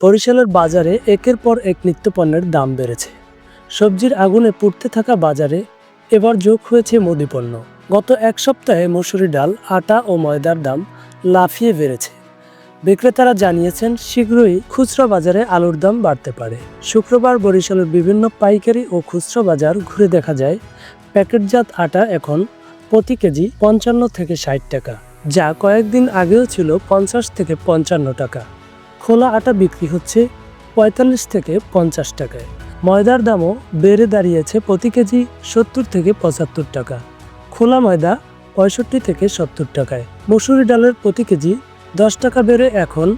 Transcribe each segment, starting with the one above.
বরিশালের বাজারে একের পর এক নিত্যপণ্যের দাম বেড়েছে। সবজির আগুনে পুড়তে থাকা বাজারে এবার যোগ হয়েছে মুদিপণ্য গত এক সপ্তাহে মসুরি ডাল, আটা ও ময়দার দাম লাফিয়ে বেড়েছে। বিক্রেতারা জানিয়েছেন, শীঘ্রই খুচরা বাজারে আলুর দাম বাড়তে পারে। শুক্রবার বরিশালের বিভিন্ন পাইকারি ও খুচরা বাজার ঘুরে দেখা যায়, প্যাকেটজাত আটা এখন প্রতি কেজি পঞ্চান্ন থেকে ষাট টাকা, যা কয়েকদিন আগেও ছিল পঞ্চাশ থেকে পঞ্চান্ন টাকা। খোলা আটা বিক্রি হচ্ছে পঁয়তাল্লিশ থেকে পঞ্চাশ টাকায়। ময়দার দামও বেড়ে দাঁড়িয়েছে প্রতি কেজি সত্তর থেকে পঁচাত্তর টাকা। খোলা ময়দা পঁয়ষট্টি থেকে সত্তর টাকায়। মসুরি ডালের প্রতি কেজি দশ টাকা বেড়ে এখন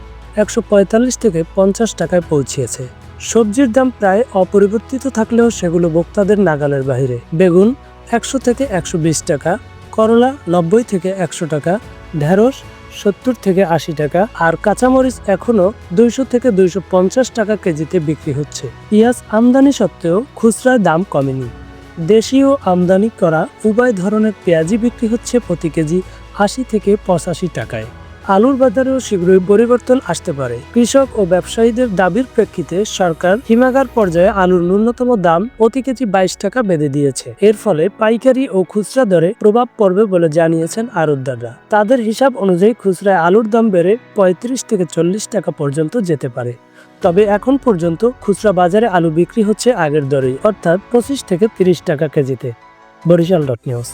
একশো পঁয়তাল্লিশ থেকে পঞ্চাশ টাকায় পৌঁছিয়েছে। সবজির দাম প্রায় অপরিবর্তিত থাকলেও সেগুলো ভোক্তাদের নাগালের বাইরে বেগুন একশো থেকে একশো বিশ টাকা, করলা নব্বই থেকে একশো টাকা, ঢেঁড়স সত্তর থেকে আশি টাকা আর কাঁচামরিচ এখনও দুইশো থেকে দুইশো পঞ্চাশ টাকা কেজিতে বিক্রি হচ্ছে। পেঁয়াজ আমদানি সত্ত্বেও খুচরার দাম কমেনি। দেশীয় আমদানি করা উভয় ধরনের পেঁয়াজই বিক্রি হচ্ছে প্রতি কেজি আশি থেকে পঁচাশি টাকায়। আলুর বাজারেও শীঘ্রই পরিবর্তন আসতে পারে। কৃষক ও ব্যবসায়ীদের দাবির প্রেক্ষিতে সরকার হিমাগার পর্যায়ে আলুর ন্যূনতম দাম প্রতি কেজি বাইশ টাকা বেঁধে দিয়েছে। এর ফলে পাইকারি ও খুচরা দরে প্রভাব পড়বে বলে জানিয়েছেন আড়তদাররা তাদের হিসাব অনুযায়ী খুচরায় আলুর দাম বেড়ে পঁয়ত্রিশ থেকে চল্লিশ টাকা পর্যন্ত যেতে পারে। তবে এখন পর্যন্ত খুচরা বাজারে আলু বিক্রি হচ্ছে আগের দরেই, অর্থাৎ পঁচিশ থেকে তিরিশ টাকা কেজিতে। Barishal dot news.